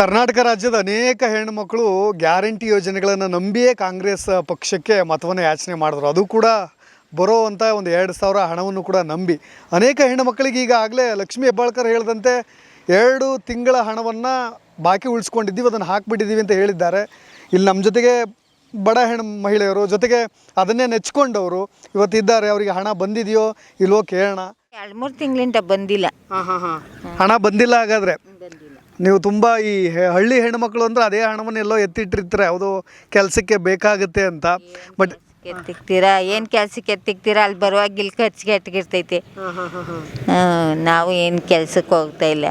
ಕರ್ನಾಟಕ ರಾಜ್ಯದ ಅನೇಕ ಹೆಣ್ಣುಮಕ್ಕಳು ಗ್ಯಾರಂಟಿ ಯೋಜನೆಗಳನ್ನು ನಂಬಿಯೇ ಕಾಂಗ್ರೆಸ್ ಪಕ್ಷಕ್ಕೆ ಮತವನ್ನು ಯಾಚನೆ ಮಾಡಿದ್ರು. ಅದು ಕೂಡ ಬರೋವಂಥ ಒಂದು ಎರಡು ಸಾವಿರ ಹಣವನ್ನು ಕೂಡ ನಂಬಿ. ಅನೇಕ ಹೆಣ್ಣು ಮಕ್ಕಳಿಗೆ ಈಗಾಗಲೇ ಲಕ್ಷ್ಮೀ ಹೆಬ್ಬಾಳ್ಕರ್ ಹೇಳಿದಂತೆ ಎರಡು ತಿಂಗಳ ಹಣವನ್ನು ಬಾಕಿ ಉಳಿಸ್ಕೊಂಡಿದ್ದೀವಿ ಅದನ್ನು ಹಾಕಿಬಿಟ್ಟಿದ್ದೀವಿ ಅಂತ ಹೇಳಿದ್ದಾರೆ. ಇಲ್ಲಿ ನಮ್ಮ ಜೊತೆಗೆ ಬಡ ಹೆಣ್ಣು ಮಹಿಳೆಯರು ಜೊತೆಗೆ ಅದನ್ನೇ ನೆಚ್ಕೊಂಡವರು ಇವತ್ತಿದ್ದಾರೆ ಅವರಿಗೆ ಹಣ ಬಂದಿದೆಯೋ ಇಲ್ವೋ ಕೇಳೋಣ. ಎರಡು ಮೂರು ತಿಂಗಳಿಂದ ಬಂದಿಲ್ಲ. ಹಾಂ ಹಾಂ ಹಾಂ. ಹಣ ಬಂದಿಲ್ಲ ಹಾಗಾದರೆ. ನೀವು ತುಂಬ ಈ ಹಳ್ಳಿ ಹೆಣ್ಮಕ್ಳು ಅಂದ್ರೆ ಅದೇ ಹಣವನ್ನು ಎಲ್ಲೋ ಎತ್ತಿಟ್ಟಿರ್ತಾರೆ ಯಾವುದೋ ಕೆಲಸಕ್ಕೆ ಬೇಕಾಗುತ್ತೆ ಅಂತ. ಬಟ್ ಎತ್ತಿಕ್ತೀರಾ ಏನು ಕೆಲ್ಸಕ್ಕೆ ಎತ್ತಿಕ್ತೀರಾ ಅಲ್ಲಿ ಬರುವಾಗ ಇಲ್ಲಿ ಖರ್ಚಿಗೆ ಎತ್ತಿಗಿರ್ತೈತಿ ನಾವು ಏನು ಕೆಲ್ಸಕ್ಕೆ ಹೋಗ್ತಾ ಇಲ್ಲ.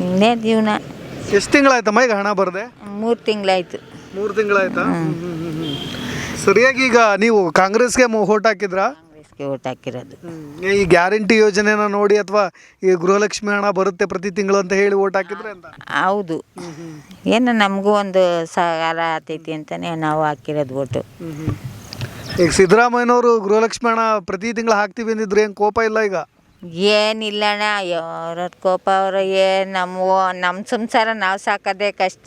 ಇನ್ನೇ ಜೀವನ. ಎಷ್ಟು ತಿಂಗಳಾಯ್ತಮ್ಮ ಈಗ ಹಣ ಬರದೆ? ಮೂರು ತಿಂಗಳಾಯ್ತು. ಮೂರು ತಿಂಗಳಾಯ್ತಾ? ಸರಿಯಾಗಿ ಈಗ ನೀವು ಕಾಂಗ್ರೆಸ್ಗೆ ಓಟ್ ಹಾಕಿದ್ರಾ? ಕಾಂಗ್ರೆಸ್ಗೆ ಓಟ್ ಹಾಕಿರೋದು. ಈ ಗ್ಯಾರಂಟಿ ಯೋಜನೆನ ನೋಡಿ ಅಥವಾ ಈ ಗೃಹಲಕ್ಷ್ಮಿ ಹಣ ಬರುತ್ತೆ ಪ್ರತಿ ತಿಂಗಳು ಅಂತ ಹೇಳಿ ಓಟ್ ಹಾಕಿದ್ರೆ ಅಂತ? ಹೌದು. ಏನು ನಮಗೂ ಒಂದು ಸಹಕಾರ ಆತೈತಿ ಅಂತಲೇ ನಾವು ಹಾಕಿರೋದು ಓಟು. ಈಗ ಸಿದ್ದರಾಮಯ್ಯನವರು ಗೃಹಲಕ್ಷ್ಮಿ ಹಣ ಪ್ರತಿ ತಿಂಗಳು ಹಾಕ್ತೀವಿ ಅಂದಿದ್ರು ಏನು ಕೋಪ ಇಲ್ಲ ಈಗ? ಏನಿಲ್ಲ ಅಣ್ಣ ಅಯ್ಯೋ ಅವ್ರ ಕೋಪ ಅವರು ಏನು ನಮ್ಮ ನಮ್ಮ ಸಂಸಾರ ನಾವು ಸಾಕೋದೇ ಕಷ್ಟ.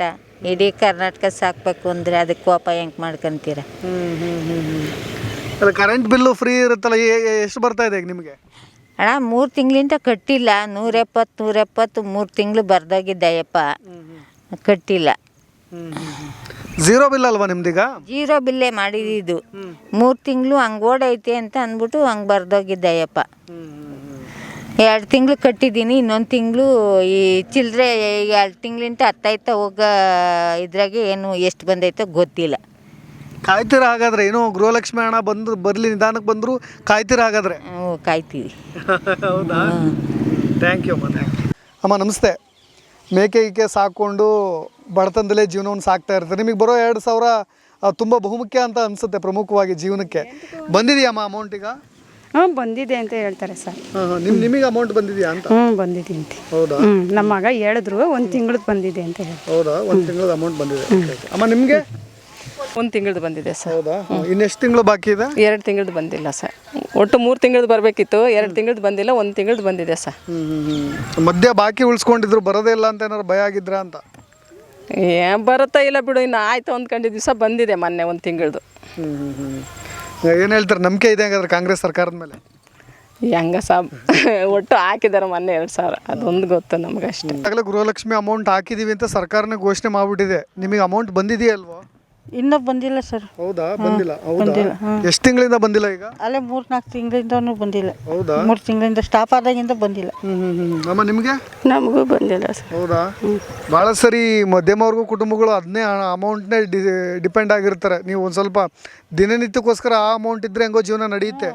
ಇಡೀ ಕರ್ನಾಟಕ ಸಾಕಬೇಕು ಅಂದರೆ ಅದಕ್ಕೆ ಕೋಪ ಹೆಂಗೆ ಮಾಡ್ಕೊಂತೀರ? ಅಲ್ಲ ಕರೆಂಟ್ ಬಿಲ್ಲು ಫ್ರೀ ಇರುತ್ತಲ್ಲ ಎಷ್ಟು ಬರ್ತಾ ಇದೆ ಈಗ ನಿಮಗೆ? ಅಣ್ಣ ಮೂರು ತಿಂಗಳಿಂದ ಕಟ್ಟಿಲ್ಲ. ನೂರೆಪ್ಪತ್ತು ನೂರೆಪ್ಪತ್ತು ಮೂರು ತಿಂಗಳು ಬರ್ದೋಗಿದ್ದಯ್ಯಪ್ಪ ಕಟ್ಟಿಲ್ಲ. ಝೀರೋ ಬಿಲ್ ಅಲ್ವಾ ನಿಮ್ದೀಗ ಜೀರೋ ಬಿಲ್ಲೇ ಮಾಡಿದ್ದು ಮೂರು ತಿಂಗಳು ಹಂಗೆ ಓಡೈತೆ ಅಂತ ಅಂದ್ಬಿಟ್ಟು ಹಂಗೆ ಬರ್ದೋಗಿದ್ದಯ್ಯಪ್ಪ ಎರಡು ತಿಂಗಳು ಕಟ್ಟಿದ್ದೀನಿ ಇನ್ನೊಂದು ತಿಂಗಳು ಈ ಚಿಲ್ಲರೆ ಎರಡು ತಿಂಗಳಿಂದ ಹತ್ತೈತ ಹೋಗ ಇದ್ರಾಗೆ ಏನು ಎಷ್ಟು ಬಂದೈತೋ ಗೊತ್ತಿಲ್ಲ. ಕಾಯ್ತೀರಾ ಹಾಗಾದ್ರೆ? ಏನು ಗೃಹಲಕ್ಷ್ಮಿ ಹಣ ಬಂದು ಬರಲಿ ನಿಧಾನಕ್ಕೆ ಬಂದ್ರು ಕಾಯ್ತೀರ ಹಾಗಾದ್ರೆ? ಹ್ಞೂ ಕಾಯ್ತೀವಿ. ಹೌದಾ? ಥ್ಯಾಂಕ್ ಯು ಅಮ್ಮ ಥ್ಯಾಂಕ್ ಯು ಅಮ್ಮ ನಮಸ್ತೆ. ಮೇಕೆ ಈಕೆ ಸಾಕೊಂಡು ಬಡತನದಲ್ಲೇ ಜೀವನವನ್ನು ಸಾಕ್ತಾ ಇರ್ತಾರೆ. ನಿಮಗೆ ಬರೋ ಎರಡು ಸಾವಿರ ತುಂಬ ಬಹುಮುಖ್ಯ ಅಂತ ಅನಿಸುತ್ತೆ ಪ್ರಮುಖವಾಗಿ ಜೀವನಕ್ಕೆ. ಬಂದಿದೆಯಮ್ಮ ಅಮೌಂಟ್ ಈಗ? ಹ್ಞೂ ಬಂದಿದೆ ಅಂತ ಹೇಳ್ತಾರೆ ಸರ್. ನಿಮ್ಮ ನಿಮಗೆ ಅಮೌಂಟ್ ಬಂದಿದೆಯಾ ಅಂತ? ಹ್ಞೂ ಬಂದಿದೆ ಅಂತ. ಹೌದಾ? ಹ್ಞೂ ನಮ್ಮ ಮಗ ಹೇಳಿದ್ರು ಒಂದು ತಿಂಗಳದ್ದು ಬಂದಿದೆ ಅಂತ ಹೇಳಿ ಹೌದಾ? ಒಂದು ತಿಂಗಳದ ಅಮೌಂಟ್ ಬಂದಿದೆ. ಅಮ್ಮ ನಿಮಗೆ? ಒಂದು ತಿಂಗಳದ್ದು ಬಂದಿದೆ ಸರ್. ಹೌದಾ? ಇನ್ನೆಷ್ಟು ತಿಂಗಳು ಬಾಕಿ ಇದೆ? ಎರಡು ತಿಂಗಳದ್ದು ಬಂದಿಲ್ಲ ಸರ್. ಒಟ್ಟು ಮೂರು ತಿಂಗಳದ್ದು ಬರಬೇಕಿತ್ತು. ಎರಡು ತಿಂಗಳದ್ದು ಬಂದಿಲ್ಲ ಒಂದು ತಿಂಗಳದ್ದು ಬಂದಿದೆ ಸರ್. ಮಧ್ಯ ಬಾಕಿ ಉಳಿಸ್ಕೊಂಡಿದ್ರು ಬರೋದೇ ಇಲ್ಲ ಅಂತ ಏನಾದ್ರು ಭಯ ಆಗಿದ್ರ ಅಂತ? ಏ ಬರುತ್ತಾ ಇಲ್ಲ ಬಿಡು ಇನ್ನು ಆಯ್ತು ಅಂದ್ಕೊಂಡಿದ್ದ ದಿವಸ ಬಂದಿದೆ ಮೊನ್ನೆ ಒಂದು ತಿಂಗಳದ್ದು ಏನು ಹೇಳ್ತಾರೆ ನಂಬಿಕೆ ಇದೆ ಹಂಗಾದ್ರೆ ಕಾಂಗ್ರೆಸ್ ಸರ್ಕಾರದ ಮೇಲೆ? ಹೆಂಗ ಸಾಬ್ ಒಟ್ಟು ಹಾಕಿದ್ದಾರೆ ಮೊನ್ನೆ ಎರಡು ಸಾವಿರ. ಅದೊಂದು ಗೊತ್ತು ನಮ್ಗೆ ಅಷ್ಟೇ ಗೃಹಲಕ್ಷ್ಮಿ ಅಮೌಂಟ್ ಹಾಕಿದೀವಿ ಅಂತ ಸರ್ಕಾರನೇ ಘೋಷಣೆ ಮಾಡ್ಬಿಟ್ಟಿದೆ. ನಿಮಗೆ ಅಮೌಂಟ್ ಬಂದಿದೆಯಲ್ವಾ ಇನ್ನೂ ಬಂದಿಲ್ಲ ಸರ್. ಹೌದಾ? ಬಂದಿಲ್ಲ. ಹೌದಾ? ಎಷ್ಟು ತಿಂಗಳಿಂದ ಬಂದಿಲ್ಲ ಈಗ? ಅಲ್ಲೇ ಮೂರು ನಾಲ್ಕು ತಿಂಗಳಿಂದನೂ ಬಂದಿಲ್ಲ. ಹೌದಾ? ಮೂರು ತಿಂಗಳಿಂದ ಸ್ಟಾಪ್ ಆದಾಗಿಂದ ಬಂದಿಲ್ಲ. ಹ್ಮ್ ಹ್ಮ್ ಹ್ಮ್ ಅಮ್ಮ ನಿಮಗೆ? ನಮಗೂ ಬಂದಿಲ್ಲ ಸರ್. ಹೌದಾ? ಭಾಳ ಸರಿ ಮಧ್ಯಮ ವರ್ಗ ಕುಟುಂಬಗಳು ಅದನ್ನೇ ಅಮೌಂಟ್ನೇ ಡಿಪೆಂಡ್ ಆಗಿರ್ತಾರೆ. ನೀವು ಒಂದು ಸ್ವಲ್ಪ ದಿನನಿತ್ಯಕ್ಕೋಸ್ಕರ ಆ ಅಮೌಂಟ್ ಇದ್ರೆ ಹೆಂಗೋ ಜೀವನ ನಡೆಯುತ್ತೆ.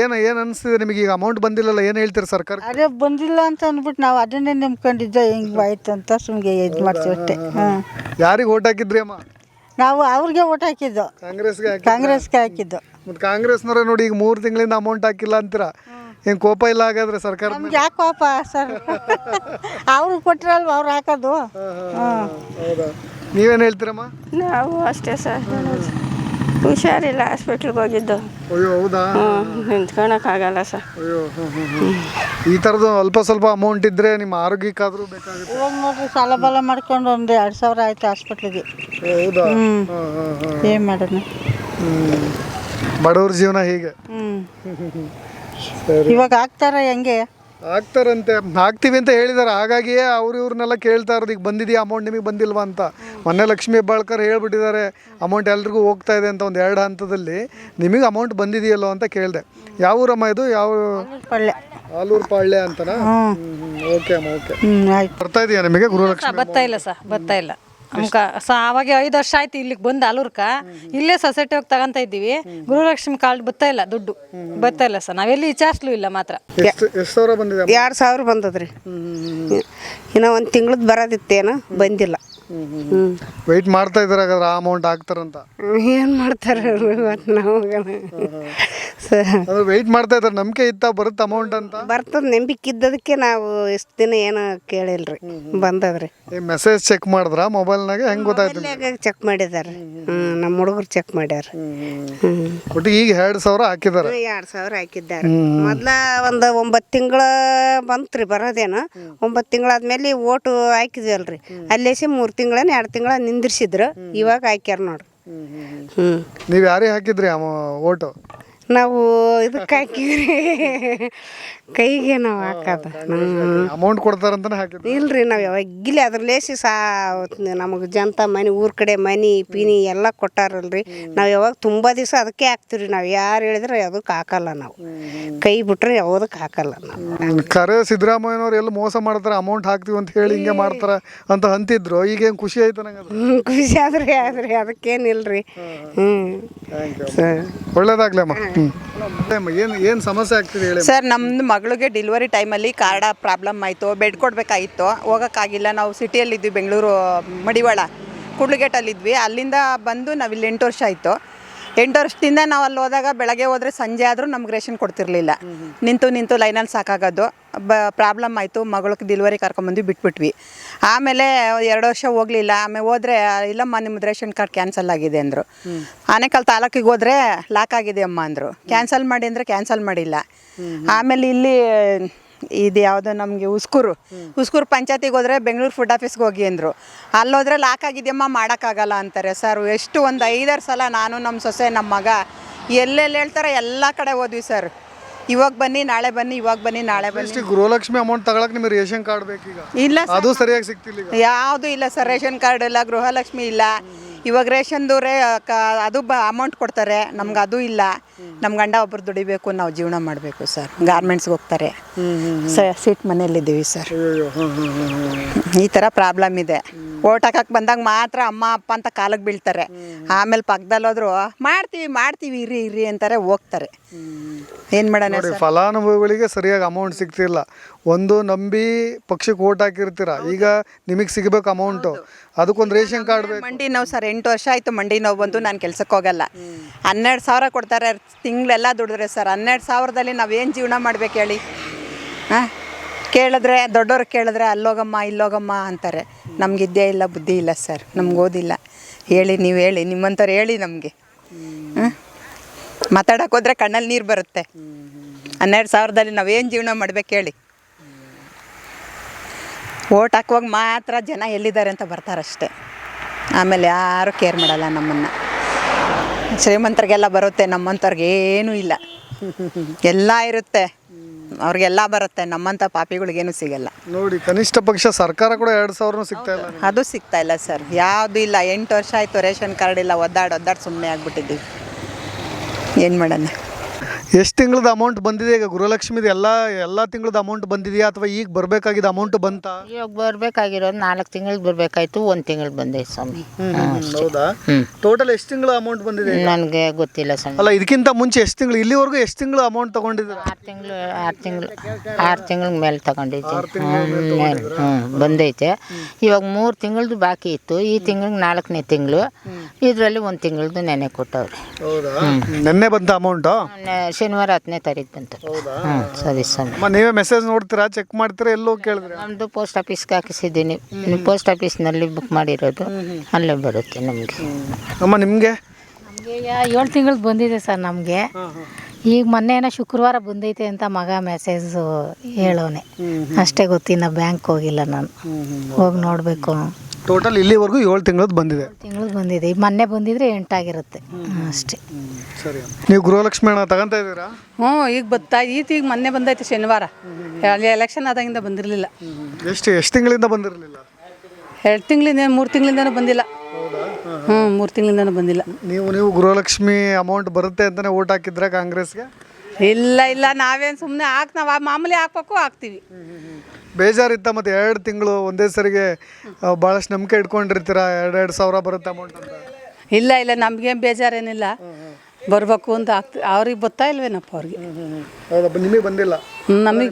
ಏನು ಏನು ಅನಿಸ್ತಿದೆ ನಿಮಗೆ? ಈಗ ಅಮೌಂಟ್ ಬಂದಿಲ್ಲಲ್ಲ ಏನು ಹೇಳ್ತೀರಿ ಸರ್ಕಾರ? ಅದೇ ಬಂದಿಲ್ಲ ಅಂತ ಅಂದ್ಬಿಟ್ಟು ನಾವು ಅದನ್ನೇ ನಂಬ್ಕೊಂಡಿದ್ದೆ ಹೆಂಗ್ ಆಯ್ತು ಅಂತ ಸುಮ್ಗೆ ಇದು ಮಾಡ್ತೀವಿ ಅಷ್ಟೇ. ಹಾಂ ಯಾರಿಗೆ ಓಟ್ ಹಾಕಿದ್ರಿ ಅಮ್ಮ? ನಾವು ಅವ್ರಿಗೆ ಓಟ್ ಹಾಕಿದ್ದು. ಕಾಂಗ್ರೆಸ್ಗೆ ಹಾಕಿ ಕಾಂಗ್ರೆಸ್ಗೆ ಹಾಕಿದ್ದು. ಮತ್ತೆ ಕಾಂಗ್ರೆಸ್ನವ್ರೆ ನೋಡಿ ಈಗ ಮೂರು ತಿಂಗಳಿಂದ ಅಮೌಂಟ್ ಹಾಕಿಲ್ಲ ಅಂತೀರಾ? ಏನು ಕೋಪ ಇಲ್ಲ ಹಾಗಾದ್ರೆ ಸರ್ಕಾರ ನಮ್ಗೆ ಯಾಕೆ ಕೋಪ ಸರ್? ಅವ್ರಿಗೆ ಕೊಟ್ಟಿರಲ್ವ ಅವ್ರು ಹಾಕೋದು? ಹಾಂ ಹೌದಾ? ನೀವೇನು ಹೇಳ್ತೀರಮ್ಮ? ನಾವು ಅಷ್ಟೇ ಸರ್. ಹುಷಾರಿಲ್ಲ ಹಾಸ್ಪಿಟ್ಲಿಗೆ ಹೋಗಿದ್ದು. ಅಯ್ಯೋ ಹೌದಾ? ನಿಂತ್ಕೊಳಕ್ಕಾಗಲ್ಲ ಸರ್. ಅಯ್ಯೋ ಹ್ಞೂ ಹ್ಞೂ. ಈ ಥರದ್ದು ಅಲ್ಪ ಸ್ವಲ್ಪ ಅಮೌಂಟ್ ಇದ್ರೆ ನಿಮ್ಮ ಆರೋಗ್ಯಕ್ಕಾದ್ರೂ ಬೇಕಾಗುತ್ತೆ. ಇವಾಗ ನೋಡ್ರಿ ಸಾಲ ಬಾಲ ಮಾಡ್ಕೊಂಡು ಒಂದು ಎರಡು ಸಾವಿರ ಆಯ್ತು ಹಾಸ್ಪಿಟ್ಲಿಗೆ ಹೌದಾ? ಹ್ಮ್. ಹಾಂ ಹಾಂ ಹಾಂ. ಏನು ಮಾಡೋಣ ಬಡವ್ರ ಜೀವನ ಹೀಗೆ. ಹ್ಞೂ ಸರಿ. ಇವಾಗ ಆಗ್ತಾರ ಹೆಂಗೆ? ಆಗ್ತಾರಂತೆ. ಆಗ್ತೀವಿ ಅಂತ ಹೇಳಿದಾರೆ. ಹಾಗಾಗಿಯೇ ಅವ್ರು ಇವ್ರನ್ನೆಲ್ಲ ಕೇಳ್ತಾ ಇರೋದು ಈಗ ಬಂದಿದೆಯಾ? ಅಮೌಂಟ್ ನಿಮಗೆ ಬಂದಿಲ್ವಾ? ಅಂತ. ಮೊನ್ನೆ ಲಕ್ಷ್ಮೀ ಹೆಬ್ಬಾಳ್ಕರ್ ಹೇಳ್ಬಿಟ್ಟಿದ್ದಾರೆ ಅಮೌಂಟ್ ಎಲ್ರಿಗೂ ಹೋಗ್ತಾ ಇದೆ ಅಂತ ಒಂದು ಎರಡು ಹಂತದಲ್ಲಿ ನಿಮಗೆ ಅಮೌಂಟ್ ಬಂದಿದೆಯಲ್ಲೋ? ಅಂತ ಕೇಳಿದೆ. ಯಾವ ಊರಮ್ಮ ಇದು? ಯಾವ ಆಲೂರು ಪಾಳ್ಯ. ಅಂತನಾ? ಓಕೆ ಅಮ್ಮ ಓಕೆ. ಬರ್ತಾ ಇದೆಯಾ ನಿಮಗೆ ಗೃಹಲಕ್ಷ್ಮಿ ಬರ್ತಾ ಇಲ್ಲ ಸರ್ ಬರ್ತಾ ಇಲ್ಲ. ನಮ್ಗೆ ಸ ಅವಾಗ ಐದು ವರ್ಷ ಆಯ್ತು ಇಲ್ಲಿಗೆ ಬಂದು ಅಲೂರ್ಕ. ಇಲ್ಲೇ ಸೊಸೈಟಿ ಹೋಗಿ ತಗೊಂತ ಇದ್ದೀವಿ. ಗೃಹಲಕ್ಷ್ಮಿ ಕಾರ್ಡ್ ಬರ್ತಾ ಇಲ್ಲ ದುಡ್ಡು. ಬರ್ತಾ ಇಲ್ಲ ಸರ್ ನಾವೆಲ್ಲಿ ವಿಚಾರಿಸ್ಲು ಇಲ್ಲ ಮಾತ್ರ. ಎಷ್ಟು ಎಷ್ಟು ಸಾವಿರ ಬಂದಿದೆ ಅಮ್ಮ? ಎರಡು ಸಾವಿರ ಬಂದದ್ರಿ. ಇನ್ನು ಒಂದು ತಿಂಗಳದ್ದು ಬರೋದಿತ್ತೇನು ಬಂದಿಲ್ಲ. ಹ್ಞೂ ವೆಯ್ಟ್ ಮಾಡ್ತಾ ಇದ್ದಾರೆ ಹಾಗಾದ್ರೆ ಆ ಅಮೌಂಟ್ ಹಾಕ್ತಾರಂತ. ಏನು ಮಾಡ್ತಾರೆ ಅವ್ರು ಇವತ್ತು ವೆಯ್ಟ್ ಮಾಡ್ತಾ ಇದ್ದಾರೆ. ನಂಬಿಕೆ ಇತ್ತ? ಬರುತ್ತೆ ಅಮೌಂಟ್ ಅಂತ? ಬರ್ತದ ನಂಬಿಕೆ ಇದ್ದದಕ್ಕೆ ನಾವು ಇಷ್ಟು ದಿನ ಏನು ಕೇಳಿಲ್ರಿ. ಬಂದದ್ರಿ. ಮೆಸೇಜ್ ಚೆಕ್ ಮಾಡಿದ್ರ? ಮೊಬೈಲ್ನಾಗ ಹೆಂಗ್ ಗೊತ್ತಾಯ್ತು ಚೆಕ್ ಮಾಡಿದಾರೆ ನಮ್ಮ ಹುಡುಗರು ಚೆಕ್ ಮಾಡ್ಯಾರ. ಒಟ್ಟು ಈಗ ಎರಡು ಸಾವಿರ ಹಾಕಿದ್ದಾರೆ. ಎರಡು ಸಾವಿರ ಹಾಕಿದ್ದಾರೆ. ಮೊದ್ಲ ಒಂದು ಒಂಬತ್ತು ತಿಂಗಳ ಬಂತ್ರಿ ಬರೋದೇನು. ಒಂಬತ್ತು ತಿಂಗಳಾದ್ಮೇಲೆ ಓಟು ಹಾಕಿದ್ವಲ್ರಿ. ಅಲ್ಲೇಸಿ ಮೂರು ತಿಂಗಳನ್ನ ಎರಡು ತಿಂಗಳ ನಿಂದಿರ್ಸಿದ್ರು. ಇವಾಗ ಹಾಕ್ಯಾರ ನೋಡ್ರಿ. ನೀವು ಯಾರಿಗೆ ಹಾಕಿದ್ರಿ ಓಟು? ನಾವು ಇದಕ್ಕೆ ಹಾಕಿವ್ರಿ ಕೈಗೆ ನಾವು ಹಾಕೋದು. ಅಮೌಂಟ್ ಕೊಡ್ತಾರಂತ ಹಾಕಿದ್ರಿ ಇಲ್ರಿ ನಾವು ಯಾವಾಗಲೇ ಅದ್ರ ಲೇಸಿ ಸಾ ನಮಗೆ ಜಂತ ಮನೆ ಊರ ಕಡೆ ಮನಿ ಪೀನಿ ಎಲ್ಲ ಕೊಟ್ಟಾರಲ್ರಿ. ನಾವು ಯಾವಾಗ ತುಂಬ ದಿವಸ ಅದಕ್ಕೆ ಹಾಕ್ತೀವ್ರಿ. ನಾವು ಯಾರು ಹೇಳಿದ್ರೆ ಅದಕ್ಕೆ ಹಾಕಲ್ಲ ನಾವು. ಕೈ ಬಿಟ್ರೆ ಯಾವುದಕ್ಕೆ ಹಾಕಲ್ಲ ನಾವು. ಖರೆ ಸಿದ್ದರಾಮಯ್ಯನವ್ರು ಎಲ್ಲ ಮೋಸ ಮಾಡ್ತಾರೆ ಅಮೌಂಟ್ ಹಾಕ್ತೀವಿ ಅಂತ ಹೇಳಿ ಹಿಂಗೆ ಮಾಡ್ತಾರೆ ಅಂತ ಅಂತಿದ್ರು. ಈಗೇನು ಖುಷಿ ಆಯ್ತು ನಂಗೆ ಅದು. ಆದ್ರೆ ಖುಷಿ ಆದ್ರಿ ಆದ್ರಿ ಅದಕ್ಕೇನಿಲ್ರಿ. ಹ್ಞೂ ಸರಿ. ಏನ್ ಏನ್ ಸಮಸ್ಯೆ ಆಗ್ತಿದೆ ಹೇಳಿ ಸರ್ ನಮ್ಮದು ಮಗಳಿಗೆ ಡೆಲಿವರಿ ಟೈಮಲ್ಲಿ ಕಾರ್ಡ ಪ್ರಾಬ್ಲಮ್ ಆಯಿತು. ಬೆಡ್ ಕೊಡಬೇಕಾಗಿತ್ತು. ಹೋಗೋಕ್ಕಾಗಿಲ್ಲ. ನಾವು ಸಿಟಿಯಲ್ಲಿದ್ವಿ ಬೆಂಗಳೂರು, ಮಡಿವಾಳ ಕುಡ್ಲುಗೇಟಲ್ಲಿದ್ವಿ ಅಲ್ಲಿಂದ ಬಂದು ನಾವಿಲ್ಲಿ ಎಂಟು ವರ್ಷ ಆಯಿತು. ಎಂಟು ವರ್ಷದಿಂದ ನಾವು ಅಲ್ಲಿ ಹೋದಾಗ ಬೆಳಗ್ಗೆ ಹೋದರೆ ಸಂಜೆ ಆದರೂ ನಮ್ಗೆ ರೇಷನ್ ಕೊಡ್ತಿರ್ಲಿಲ್ಲ. ನಿಂತು ನಿಂತು ಲೈನಲ್ಲಿ ಸಾಕಾಗೋದು. ಬ ಪ್ರಾಬ್ಲಮ್ ಆಯಿತು ಮಗಳಿಗೆ ಡಿಲ್ವರಿ ಕರ್ಕೊಂಬಂದು ಬಿಟ್ಬಿಟ್ವಿ. ಆಮೇಲೆ ಎರಡು ವರ್ಷ ಹೋಗಲಿಲ್ಲ. ಆಮೇಲೆ ಹೋದ್ರೆ ಇಲ್ಲಮ್ಮ ನಿಮ್ಮದು ರೇಷನ್ ಕಾರ್ಡ್ ಕ್ಯಾನ್ಸಲ್ ಆಗಿದೆ ಅಂದರು. ಆನೇಕಲ್ ತಾಲೂಕಿಗೆ ಹೋದ್ರೆ ಲಾಕ್ ಆಗಿದೆ ಅಮ್ಮ ಅಂದರು. ಕ್ಯಾನ್ಸಲ್ ಮಾಡಿ ಅಂದರೆ ಕ್ಯಾನ್ಸಲ್ ಮಾಡಿಲ್ಲ. ಆಮೇಲೆ ಇಲ್ಲಿ ಇದು ಯಾವುದೋ ನಮಗೆ ಉಸ್ಕೂರು. ಉಸ್ಕೂರು ಪಂಚಾಯತಿಗೆ ಹೋದರೆ ಬೆಂಗಳೂರು ಫುಡ್ ಆಫೀಸ್ಗೆ ಹೋಗಿ ಅಂದರು. ಅಲ್ಲೋದ್ರೆ ಲಾಕ್ ಆಗಿದೆಯಮ್ಮ ಮಾಡೋಕ್ಕಾಗಲ್ಲ ಅಂತಾರೆ. ಸರ್ ಎಷ್ಟು ಒಂದು ಐದಾರು ಸಲ ನಾನು ನಮ್ಮ ಸೊಸೆ ನಮ್ಮ ಮಗ ಎಲ್ಲೆಲ್ಲಿ ಹೇಳ್ತಾರೆ ಎಲ್ಲ ಕಡೆ ಹೋದ್ವಿ ಸರ್. ಇವಾಗ ಬನ್ನಿ ನಾಳೆ ಬನ್ನಿ ಇವಾಗ ಬನ್ನಿ ನಾಳೆ ಬನ್ನಿ. ಗೃಹಲಕ್ಷ್ಮಿ ಅಮೌಂಟ್ ತಗೊಳಕ್ ನಿಮಗೆ ರೇಷನ್ ಕಾರ್ಡ್ ಬೇಕೀಗ. ಇಲ್ಲ ಅದು ಸರಿಯಾಗಿ ಸಿಗ್ತಿಲ್ಲ ಯಾವುದು ಇಲ್ಲ ಸರ್ ರೇಷನ್ ಕಾರ್ಡ್ ಇಲ್ಲ ಗೃಹಲಕ್ಷ್ಮಿ ಇಲ್ಲ. ಇವಾಗ ರೇಷನ್ದು ರೇ ಕ ಅದು ಬ ಅಮೌಂಟ್ ಕೊಡ್ತಾರೆ. ನಮ್ಗೆ ಅದು ಇಲ್ಲ. ನಮ್ಮ ಗಂಡ ಒಬ್ರು ದುಡಿಬೇಕು ನಾವು ಜೀವನ ಮಾಡಬೇಕು ಸರ್. ಗಾರ್ಮೆಂಟ್ಸ್ಗೆ ಹೋಗ್ತಾರೆ. ಸ ಸೀಟ್ ಮನೇಲಿದ್ದೀವಿ ಸರ್. ಅಯ್ಯೋ ಈ ಥರ ಪ್ರಾಬ್ಲಮ್ ಇದೆ. ಓಟ್ ಹಾಕಕ್ಕೆ ಬಂದಾಗ ಮಾತ್ರ ಅಮ್ಮ ಅಪ್ಪ ಅಂತ ಕಾಲಿಗೆ ಬೀಳ್ತಾರೆ. ಆಮೇಲೆ ಪಕ್ಕದಲ್ಲಿ ಹೋದ್ರು ಮಾಡ್ತೀವಿ ಮಾಡ್ತೀವಿ ಇರಿ ಇರಿ ಅಂತಾರೆ ಹೋಗ್ತಾರೆ. ಏನು ಮಾಡೋಣ ನೋಡಿ ಫಲಾನುಭವಿಗಳಿಗೆ ಸರಿಯಾಗಿ ಅಮೌಂಟ್ ಸಿಗ್ತಿಲ್ಲ ಒಂದು ನಂಬಿ ಪಕ್ಷಕ್ಕೆ ಓಟ್ ಹಾಕಿರ್ತೀರ. ಈಗ ನಿಮಗೆ ಸಿಗಬೇಕು ಅಮೌಂಟು ಅದಕ್ಕೊಂದು ರೇಷನ್ ಕಾರ್ಡ್ ಬೇಕು. ಮಂಡಿ ನೋವು ಸರ್ ಎಂಟು ವರ್ಷ ಆಯಿತು ಮಂಡಿ ನೋವು ಬಂದು ನಾನು ಕೆಲ್ಸಕ್ಕೆ ಹೋಗಲ್ಲ. ಹನ್ನೆರಡು ಸಾವಿರ ಕೊಡ್ತಾರೆ ತಿಂಗಳೆಲ್ಲ ದುಡಿದ್ರೆ ಸರ್. ಹನ್ನೆರಡು ಸಾವಿರದಲ್ಲಿ ನಾವೇನು ಜೀವನ ಮಾಡ್ಬೇಕು ಹೇಳಿ? ಹಾಂ ಕೇಳಿದ್ರೆ ದೊಡ್ಡವ್ರು ಕೇಳಿದ್ರೆ ಅಲ್ಲೋಗಮ್ಮ ಇಲ್ಲೋಗಮ್ಮ ಅಂತಾರೆ. ನಮಗಿದ್ದೇ ಇಲ್ಲ ಬುದ್ಧಿ ಇಲ್ಲ ಸರ್. ನಮ್ಗೆ ಓದಿಲ್ಲ. ಹೇಳಿ ನೀವು ಹೇಳಿ. ನಿಮ್ಮಂಥವ್ರು ಹೇಳಿ ನಮಗೆ. ಹಾಂ ಮಾತಾಡಕ್ಕೆ ಹೋದ್ರೆ ಕಣ್ಣಲ್ಲಿ ನೀರು ಬರುತ್ತೆ. ಹನ್ನೆರಡು ಸಾವಿರದಲ್ಲಿ ನಾವೇನು ಜೀವನ ಮಾಡ್ಬೇಕು ಹೇಳಿ? ಓಟ್ ಹಾಕುವಾಗ ಮಾತ್ರ ಜನ ಎಲ್ಲಿದ್ದಾರೆ ಅಂತ ಬರ್ತಾರಷ್ಟೆ. ಆಮೇಲೆ ಯಾರು ಕೇರ್ ಮಾಡಲ್ಲ ನಮ್ಮನ್ನು. ಶ್ರೀಮಂತರಿಗೆಲ್ಲ ಬರುತ್ತೆ ನಮ್ಮಂಥವ್ರಿಗೆ ಏನೂ ಇಲ್ಲ. ಎಲ್ಲ ಇರುತ್ತೆ. ಅವ್ರಿಗೆಲ್ಲ ಬರುತ್ತೆ ನಮ್ಮಂಥ ಪಾಪಿಗಳಿಗೇನು ಸಿಗಲ್ಲ. ನೋಡಿ ಕನಿಷ್ಠ ಪಕ್ಷ ಸರ್ಕಾರ ಕೂಡ ಎರಡು ಸಾವಿರ ಸಿಗ್ತಾ ಇಲ್ಲ ಅದು ಸಿಗ್ತಾ ಇಲ್ಲ ಸರ್. ಯಾವುದು ಇಲ್ಲ. ಎಂಟು ವರ್ಷ ಆಯಿತು ರೇಷನ್ ಕಾರ್ಡ್ ಇಲ್ಲ. ಒದ್ದಾಡಿ ಒದ್ದಾಡಿ ಸುಮ್ಮನೆ ಆಗ್ಬಿಟ್ಟಿದ್ದೀವಿ. ಏನು ಮಾಡೋಣ? ಎಷ್ಟು ತಿಂಗಳದ ಅಮೌಂಟ್ ಬಂದಿದೆ? ಈಗ ಗೃಹಲಕ್ಷ್ಮಿದು ಎಲ್ಲ ಎಲ್ಲ ತಿಂಗಳದ ಅಮೌಂಟ್ ಬಂದಿದೆಯಾ? ಅಥವಾ ಈಗ ಬರಬೇಕಾಗಿದ್ದ ಅಮೌಂಟ್ ಬಂತ? ಇವಾಗ ಬರಬೇಕಾಗಿರೋದು ನಾಲ್ಕು ತಿಂಗಳು ಬರಬೇಕಾಯ್ತು ಒಂದು ತಿಂಗಳು ಬಂದೈತೆ ಸ್ವಾಮಿ. ಹೌದಾ? ಟೋಟಲ್ ಎಷ್ಟು ತಿಂಗಳ ಅಮೌಂಟ್ ಬಂದಿದೆ ನನಗೆ ಗೊತ್ತಿಲ್ಲ ಸ್ವಾಮಿ. ಅಲ್ಲ ಇದಕ್ಕಿಂತ ಮುಂಚೆ ಎಷ್ಟು ತಿಂಗಳು ಇಲ್ಲಿವರೆಗೂ ಎಷ್ಟು ತಿಂಗಳು ಅಮೌಂಟ್ ತಗೊಂಡಿದ್ದೀರಾ? ಆರು ತಿಂಗಳು ಆರು ತಿಂಗಳು ಆರು ತಿಂಗಳ ಮೇಲೆ ತಗೊಂಡೈತೆ ಮೇಲೆ ಹ್ಞೂ ಬಂದೈತೆ. ಇವಾಗ ಮೂರು ತಿಂಗಳದ್ದು ಬಾಕಿ ಇತ್ತು ಈ ತಿಂಗಳಿಗೆ ನಾಲ್ಕನೇ ತಿಂಗಳು. ಇದರಲ್ಲಿ ಒಂದು ತಿಂಗಳದ್ದು ನೆನೆ ಕೊಟ್ಟವ್ರೆ. ಹೌದಾ? ನೆನ್ನೆ ಬಂತ ಅಮೌಂಟು ಶನಿವಾರ ಹತ್ತನೇ ತಾರೀಕು ಬಂತು. ಹ್ಞೂ ಸರಿ ಅಮ್ಮ ನೀವೇ ಮೆಸೇಜ್ ನೋಡ್ತೀರಾ? ಚೆಕ್ ಮಾಡ್ತೀರಾ? ಎಲ್ಲೋ ಕೇಳಿದ್ರೆ. ನಮ್ಮದು ಪೋಸ್ಟ್ ಆಫೀಸ್ಗೆ ಹಾಕಿಸಿದ್ದೀನಿ. ನೀವು ಪೋಸ್ಟ್ ಆಫೀಸ್ನಲ್ಲಿ ಬುಕ್ ಮಾಡಿರೋದು. ಅಲ್ಲೇ ಬರುತ್ತೆ ನಮಗೆ. ಅಮ್ಮ ನಿಮಗೆ? ನಮಗೆ ಏಳು ತಿಂಗಳು ಬಂದಿದೆ ಸರ್ ನಮಗೆ. ಈಗ ಮೊನ್ನೆ ಏನೋ ಶುಕ್ರವಾರ ಬಂದೈತೆ ಅಂತ ಮಗ ಮೆಸೇಜು ಹೇಳೋನೆ. ಅಷ್ಟೇ ಗೊತ್ತಿನ್ನ ಬ್ಯಾಂಕ್ ಹೋಗಿಲ್ಲ ನಾನು. ಹೋಗಿ ನೋಡಬೇಕು. ಟೋಟಲ್ ಇಲ್ಲಿವರೆಗೂ ಏಳು ತಿಂಗಳದ್ದು ಬಂದಿದೆ. ತಿಂಗಳು ಬಂದಿದೆ. ಈಗ ಮೊನ್ನೆ ಬಂದಿದ್ರೆ ಎಂಟಾಗಿರುತ್ತೆ. ಅಷ್ಟೇ. ಸರಿ ನೀವು ಗೃಹಲಕ್ಷ್ಮಿ ಅಣ್ಣ ತಗೊಂತ ಇದ್ದೀರಾ? ಹ್ಞೂ ಈಗ ಬತ್ತಾ ಈತ ಈಗ ಮೊನ್ನೆ ಬಂದೈತೆ ಶನಿವಾರ. ಅಲ್ಲಿ ಎಲೆಕ್ಷನ್ ಆದಾಗಿಂದ ಬಂದಿರಲಿಲ್ಲ. ಎಷ್ಟು ಎಷ್ಟು ತಿಂಗಳಿಂದ ಬಂದಿರಲಿಲ್ಲ? ಎರಡು ತಿಂಗಳಿಂದ ಮೂರು ತಿಂಗಳಿಂದ ಬಂದಿಲ್ಲ. ಹ್ಞೂ ಮೂರು ತಿಂಗಳಿಂದನೂ ಬಂದಿಲ್ಲ. ನೀವು ನೀವು ಗೃಹಲಕ್ಷ್ಮಿ ಅಮೌಂಟ್ ಬರುತ್ತೆ ಅಂತಲೇ ಓಟ್ ಹಾಕಿದ್ರೆ ಕಾಂಗ್ರೆಸ್ಗೆ? ಇಲ್ಲ ಇಲ್ಲ ನಾವೇನು ಸುಮ್ಮನೆ ಹಾಕ್ ನಾವು ಆ ಮಾಮೂಲಿ ಹಾಕ್ಬೇಕು ಹಾಕ್ತೀವಿ. ಬೇಜಾರಿತ್ತ ಮತ್ತೆ ಎರಡು ತಿಂಗಳು ಒಂದೇ ಸರಿಗೆ ಭಾಳಷ್ಟು ನಂಬಿಕೆ ಇಟ್ಕೊಂಡಿರ್ತೀರ? ಎರಡು ಎರಡು ಸಾವಿರ ಬರುತ್ತೆ ಅಮೌಂಟ್ ಅಂತ? ಇಲ್ಲ ಇಲ್ಲ ನಮಗೇನು ಬೇಜಾರೇನಿಲ್ಲ. ಬರಬೇಕು ಅಂತ ಆಗ್ತಿ ಅವ್ರಿಗೆ ಗೊತ್ತಾ ಇಲ್ವೇನಪ್ಪ ಅವ್ರಿಗೆ? ಹೌದಪ್ಪ ನಿಮಗೆ ಬಂದಿಲ್ಲ? ನಮಗೆ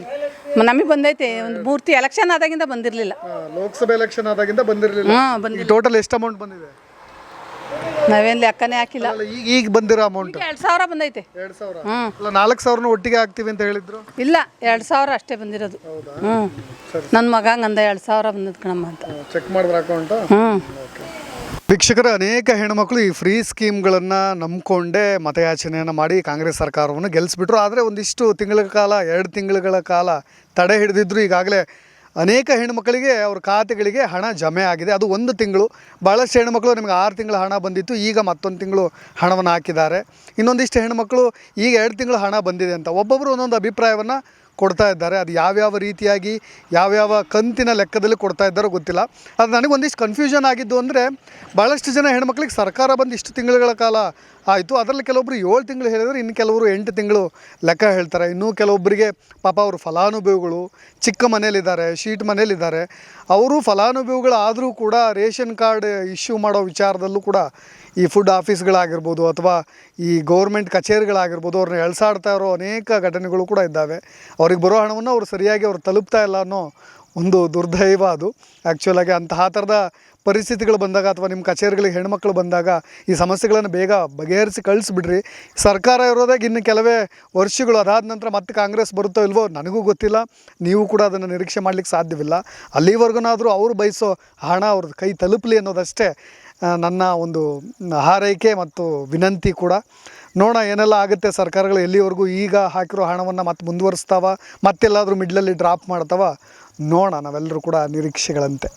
ನಮಗೆ ಬಂದೈತೆ ಒಂದು ಮೂರ್ತಿ ಎಲೆಕ್ಷನ್ ಆದಾಗಿಂದ ಬಂದಿರಲಿಲ್ಲ. ಲೋಕಸಭೆ ಎಲೆಕ್ಷನ್ ಆದಾಗಿಂದ ಬಂದಿರಲಿಲ್ಲ. ಹಾಂ ಬಂದಿಲ್ಲ ಟೋಟಲ್ ಎಷ್ಟು ಅಮೌಂಟ್ ಬಂದಿದೆ? ನಾವೇನು ಲೆಕ್ಕನೇ ಹಾಕಿಲ್ಲ. ಅಲ್ಲ, ಈಗ ಈಗ ಬಂದಿರೋ ಅಮೌಂಟ್ ಎರಡು ಸಾವಿರ ಬಂದೈತೆ. ಎರಡು ಸಾವಿರ? ಅಲ್ಲ ನಾಲ್ಕು ಸಾವಿರನೂ ಒಟ್ಟಿಗೆ ಹಾಕ್ತೀವಿ ಅಂತ ಹೇಳಿದ್ರು? ಇಲ್ಲ ಎರಡು ಸಾವಿರ ಅಷ್ಟೇ ಬಂದಿರೋದು. ಹ್ಞೂ ನನ್ನ ಮಗ ಹಂಗಂದ ಎರಡು ಸಾವಿರ ಬಂದದ ಕಣಮ್ಮ ಅಂತ. ಚೆಕ್ ಮಾಡಿದ್ರ ಅಕೌಂಟ್ ಹ್ಞೂ ವೀಕ್ಷಕರ ಅನೇಕ ಹೆಣ್ಮಕ್ಳು ಈ ಫ್ರೀ ಸ್ಕೀಮ್ಗಳನ್ನು ನಂಬಿಕೊಂಡೇ ಮತಯಾಚನೆಯನ್ನು ಮಾಡಿ ಕಾಂಗ್ರೆಸ್ ಸರ್ಕಾರವನ್ನು ಗೆಲ್ಲಿಸ್ಬಿಟ್ರು ಆದರೆ ಒಂದಿಷ್ಟು ತಿಂಗಳ ಕಾಲ ಎರಡು ತಿಂಗಳುಗಳ ಕಾಲ ತಡೆ ಹಿಡಿದಿದ್ರು. ಈಗಾಗಲೇ ಅನೇಕ ಹೆಣ್ಮಕ್ಳಿಗೆ ಅವ್ರ ಖಾತೆಗಳಿಗೆ ಹಣ ಜಮೆ ಆಗಿದೆ. ಅದು ಒಂದು ತಿಂಗಳು. ಭಾಳಷ್ಟು ಹೆಣ್ಮಕ್ಳು ನಿಮಗೆ ಆರು ತಿಂಗಳು ಹಣ ಬಂದಿತ್ತು. ಈಗ ಮತ್ತೊಂದು ತಿಂಗಳು ಹಣವನ್ನು ಹಾಕಿದ್ದಾರೆ. ಇನ್ನೊಂದಿಷ್ಟು ಹೆಣ್ಮಕ್ಳು ಈಗ ಎರಡು ತಿಂಗಳು ಹಣ ಬಂದಿದೆ ಅಂತ ಒಬ್ಬೊಬ್ಬರು ಒಂದೊಂದು ಅಭಿಪ್ರಾಯವನ್ನು ಕೊಡ್ತಾ ಇದ್ದಾರೆ. ಅದು ಯಾವ್ಯಾವ ರೀತಿಯಾಗಿ, ಯಾವ್ಯಾವ ಕಂತಿನ ಲೆಕ್ಕದಲ್ಲಿ ಕೊಡ್ತಾ ಇದ್ದಾರೋ ಗೊತ್ತಿಲ್ಲ. ಅದು ನನಗೆ ಒಂದಿಷ್ಟು ಕನ್ಫ್ಯೂಷನ್ ಆಗಿದ್ದು ಅಂದರೆ ಭಾಳಷ್ಟು ಜನ ಹೆಣ್ಮಕ್ಳಿಗೆ ಸರ್ಕಾರ ಬಂದು ಇಷ್ಟು ತಿಂಗಳುಗಳ ಕಾಲ ಆಯಿತು, ಅದರಲ್ಲಿ ಕೆಲವೊಬ್ರು ಏಳು ತಿಂಗಳು ಹೇಳಿದರೆ ಇನ್ನು ಕೆಲವರು ಎಂಟು ತಿಂಗಳು ಲೆಕ್ಕ ಹೇಳ್ತಾರೆ. ಇನ್ನೂ ಕೆಲವೊಬ್ಬರಿಗೆ ಪಾಪ ಅವರು ಫಲಾನುಭವಿಗಳು ಚಿಕ್ಕ ಮನೇಲಿದ್ದಾರೆ ಶೀಟ್ ಮನೇಲಿದ್ದಾರೆ ಅವರು ಫಲಾನುಭವಿಗಳಾದರೂ ಕೂಡ ರೇಷನ್ ಕಾರ್ಡ್ ಇಶ್ಯೂ ಮಾಡೋ ವಿಚಾರದಲ್ಲೂ ಕೂಡ ಈ ಫುಡ್ ಆಫೀಸ್ಗಳಾಗಿರ್ಬೋದು ಅಥವಾ ಈ ಗೌರ್ಮೆಂಟ್ ಕಚೇರಿಗಳಾಗಿರ್ಬೋದು ಅವ್ರನ್ನ ಎಳ್ಸಾಡ್ತಾ ಇರೋ ಅನೇಕ ಘಟನೆಗಳು ಕೂಡ ಇದ್ದಾವೆ. ಅವ್ರಿಗೆ ಬರೋ ಹಣವನ್ನು ಅವರು ಸರಿಯಾಗಿ ಅವ್ರು ತಲುಪ್ತಾ ಇಲ್ಲ ಅನ್ನೋ ಒಂದು ದುರ್ದೈವ ಅದು. ಆ್ಯಕ್ಚುಲಾಗಿ ಅಂತಹ ಥರದ ಪರಿಸ್ಥಿತಿಗಳು ಬಂದಾಗ ಅಥವಾ ನಿಮ್ಮ ಕಚೇರಿಗಳಿಗೆ ಹೆಣ್ಮಕ್ಳು ಬಂದಾಗ ಈ ಸಮಸ್ಯೆಗಳನ್ನು ಬೇಗ ಬಗೆಹರಿಸಿ ಕಳಿಸ್ಬಿಡ್ರಿ. ಸರ್ಕಾರ ಇರೋದಾಗ ಇನ್ನು ಕೆಲವೇ ವರ್ಷಗಳು. ಅದಾದ ನಂತರ ಮತ್ತೆ ಕಾಂಗ್ರೆಸ್ ಬರುತ್ತೋ ಇಲ್ವೋ ನನಗೂ ಗೊತ್ತಿಲ್ಲ. ನೀವು ಕೂಡ ಅದನ್ನು ನಿರೀಕ್ಷೆ ಮಾಡಲಿಕ್ಕೆ ಸಾಧ್ಯವಿಲ್ಲ. ಅಲ್ಲಿವರೆಗೂನಾದರೂ ಅವರು ಬಯಸೋ ಹಣ ಅವ್ರ ಕೈ ತಲುಪಲಿ ಅನ್ನೋದಷ್ಟೇ ನನ್ನ ಒಂದು ಹಾರೈಕೆ ಮತ್ತು ವಿನಂತಿ ಕೂಡ. ನೋಡೋಣ ಏನೆಲ್ಲ ಆಗುತ್ತೆ. ಸರ್ಕಾರಗಳು ಎಲ್ಲಿವರೆಗೂ ಈಗ ಹಾಕಿರೋ ಹಣವನ್ನು ಮತ್ತೆ ಮುಂದುವರಿಸ್ತಾವ, ಮತ್ತೆಲ್ಲಾದರೂ ಮಿಡ್ಲಲ್ಲಿ ಡ್ರಾಪ್ ಮಾಡ್ತಾವ? ನೋಡೋಣ ನಾವೆಲ್ಲರೂ ಕೂಡ ನಿರೀಕ್ಷೆಗಳಂತೆ.